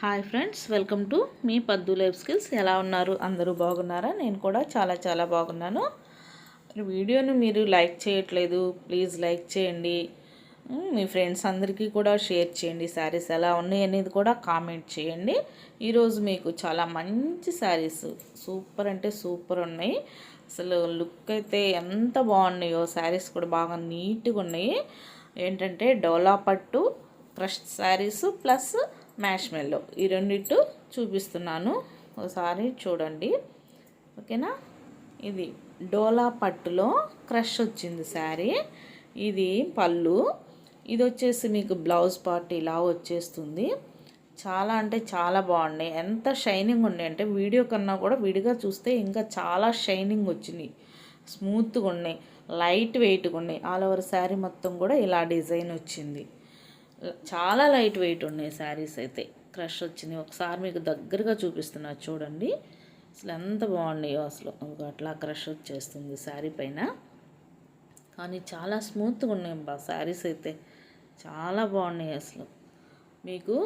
Hi friends welcome to మీ Paddu life skills. ఎలా ఉన్నారు? అందరూ బాగున్నారా? నేను కూడా చాలా చాలా బాగున్నాను. వీడియోను మీరు లైక్ చేయట్లేదు ప్లీజ్ లైక్ చేయండి. మీ ఫ్రెండ్స్ అందరికీ కూడా షేర్ చేయండి. శారీస్ ఎలా ఉన్నాయి అనేది కూడా కామెంట్ చేయండి. ఈరోజు మీకు చాలా మంచి శారీస్ సూపర్ అంటే సూపర్ ఉన్నాయి. అసలు లుక్ అయితే ఎంత బాగున్నాయో శారీస్ కూడా బాగా నీట్గా ఉన్నాయి. ఏంటంటే డోలా పట్టు క్రష్ శారీస్ ప్లస్ మ్యాష్మెల్లో ఈ రెండిటి చూపిస్తున్నాను. ఒకసారి చూడండి. ఓకేనా? ఇది డోలా పట్టులో క్రష్ వచ్చింది శారీ. ఇది పళ్ళు. ఇది వచ్చేసి మీకు బ్లౌజ్ పార్ట్ ఇలా వచ్చేస్తుంది. చాలా అంటే చాలా బాగున్నాయి. ఎంత షైనింగ్ ఉన్నాయి అంటే వీడియో కన్నా కూడా విడిగా చూస్తే ఇంకా చాలా షైనింగ్ వచ్చినాయి. స్మూత్గా ఉన్నాయి. లైట్ వెయిట్గా ఉన్నాయి. ఆల్ ఓవర్ శారీ మొత్తం కూడా ఇలా డిజైన్ వచ్చింది. చాలా లైట్ వెయిట్ ఉన్నాయి శారీస్ అయితే. క్రష్ వచ్చింది ఒకసారి మీకు దగ్గరగా చూపిస్తున్నా చూడండి. అసలు ఎంత బాగున్నాయో అసలు. అట్లా క్రష్ వచ్చేస్తుంది శారీ పైన. కానీ చాలా స్మూత్గా ఉన్నాయి బా శారీస్ అయితే. చాలా బాగున్నాయి అసలు. మీకు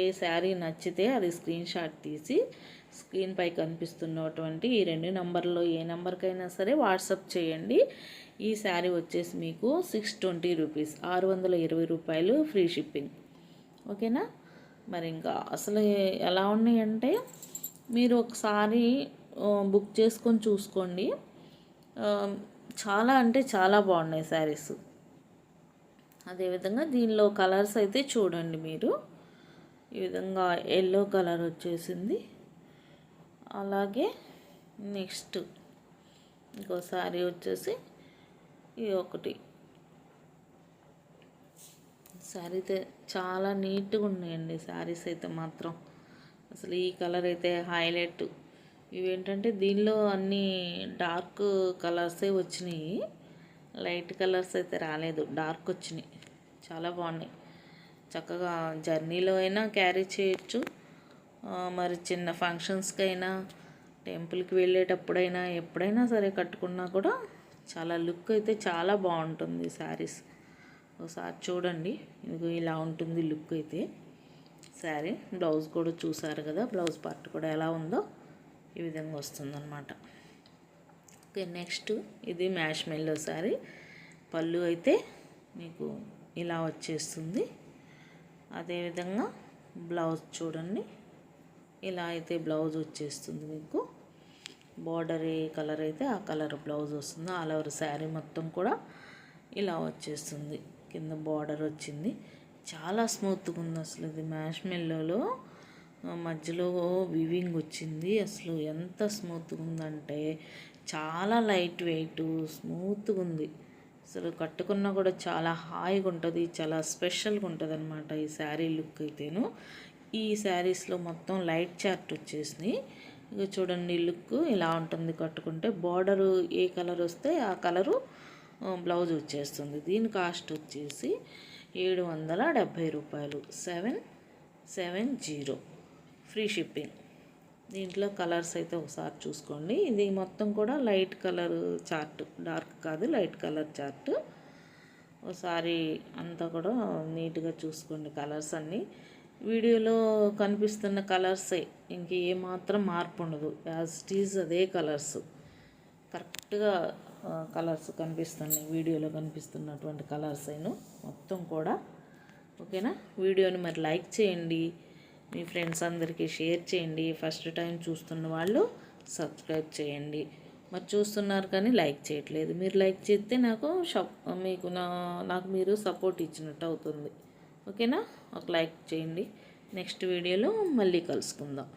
ఏ శారీ నచ్చితే అది స్క్రీన్ షాట్ తీసి స్క్రీన్పై కనిపిస్తున్నటువంటి ఈ రెండు నంబర్లో ఏ నెంబర్కైనా సరే వాట్సప్ చేయండి. ఈ శారీ వచ్చేసి మీకు సిక్స్ ట్వంటీ రూపీస్ ఆరు వందల ఇరవై రూపాయలు ఫ్రీ షిప్పింగ్. ఓకేనా? మరి ఇంకా అసలు ఎలా ఉన్నాయంటే మీరు ఒకసారి బుక్ చేసుకొని చూసుకోండి. చాలా అంటే చాలా బాగున్నాయి శారీస్. అదేవిధంగా దీనిలో కలర్స్ అయితే చూడండి మీరు. ఈ విధంగా ఎల్లో కలర్ వచ్చేసింది. అలాగే నెక్స్ట్ ఇంకో శారీ వచ్చేసి ఇది ఒకటి. శారీ అయితే చాలా నీట్గా ఉన్నాయండి. శారీస్ అయితే మాత్రం అసలు ఈ కలర్ అయితే హైలైట్. ఇవేంటంటే దీనిలో అన్ని డార్క్ కలర్సే వచ్చినాయి. లైట్ కలర్స్ అయితే రాలేదు. డార్క్ వచ్చినాయి. చాలా బాగున్నాయి. చక్కగా జర్నీలో అయినా క్యారీ చేయొచ్చు. మరి చిన్న ఫంక్షన్స్కి అయినా టెంపుల్కి వెళ్ళేటప్పుడైనా ఎప్పుడైనా సరే కట్టుకున్నా కూడా చాలా లుక్ అయితే చాలా బాగుంటుంది శారీస్. ఒకసారి చూడండి. ఇదిగో ఇలా ఉంటుంది లుక్ అయితే. శారీ బ్లౌజ్ కూడా చూసారు కదా బ్లౌజ్ పార్ట్ కూడా ఎలా ఉందో ఈ విధంగా వస్తుందన్నమాట. ఓకే నెక్స్ట్ ఇది మ్యాష్ మెల్లో శారీ పళ్ళు అయితే మీకు ఇలా వచ్చేస్తుంది. అదేవిధంగా బ్లౌజ్ చూడండి. ఇలా అయితే బ్లౌజ్ వచ్చేస్తుంది మీకు. బార్డర్ ఏ కలర్ అయితే ఆ కలర్ బ్లౌజ్ వస్తుంది. ఆల్ ఓవర్ శారీ మొత్తం కూడా ఇలా వచ్చేస్తుంది. కింద బార్డర్ వచ్చింది. చాలా స్మూత్గా ఉంది అసలు ఇది మ్యాష్ మెల్లోలో మధ్యలో వివింగ్ వచ్చింది. అసలు ఎంత స్మూత్గా ఉందంటే చాలా లైట్ వెయిట్ స్మూత్గా ఉంది. అసలు కట్టుకున్నా కూడా చాలా హాయిగా ఉంటుంది చాలా స్పెషల్గా ఉంటుంది అనమాట ఈ శారీ లుక్ అయితేను. ఈ శారీస్లో మొత్తం లైట్ చార్ట్ వచ్చేసింది ఇక చూడండి లుక్ ఇలా ఉంటుంది కట్టుకుంటే బార్డరు ఏ కలర్ వస్తే ఆ కలరు బ్లౌజ్ వచ్చేస్తుంది. దీని కాస్ట్ వచ్చేసి ఏడు వందల డెబ్భై రూపాయలు. Seven seven zero. Free shipping. దీంట్లో కలర్స్ అయితే ఒకసారి చూసుకోండి. ఇది మొత్తం కూడా లైట్ కలర్ చార్ట్ డార్క్ కాదు లైట్ కలర్ చార్ట్. ఒకసారి అంతా కూడా నీట్గా చూసుకోండి కలర్స్ అన్నీ. వీడియోలో కనిపిస్తున్న కలర్సే ఇంక ఏమాత్రం మార్పు ఉండదు. యాజ్ ఇట్ ఈజ్ అదే కలర్స్. కరెక్ట్గా కలర్స్ కనిపిస్తున్నాయి వీడియోలో కనిపిస్తున్నటువంటి కలర్స్ అయిన మొత్తం కూడా. ఓకేనా? వీడియోని మరి లైక్ చేయండి. మీ ఫ్రెండ్స్ అందరికీ షేర్ చేయండి. ఫస్ట్ టైం చూస్తున్న వాళ్ళు సబ్స్క్రైబ్ చేయండి. మరి చూస్తున్నారు కానీ లైక్ చేయట్లేదు. మీరు లైక్ చేస్తే నాకు మీకు నా నాకు మీరు సపోర్ట్ ఇచ్చినట్టు అవుతుంది. ఓకేనా? ఒక లైక్ చేయండి. నెక్స్ట్ వీడియోలో మళ్ళీ కలుసుకుందాం.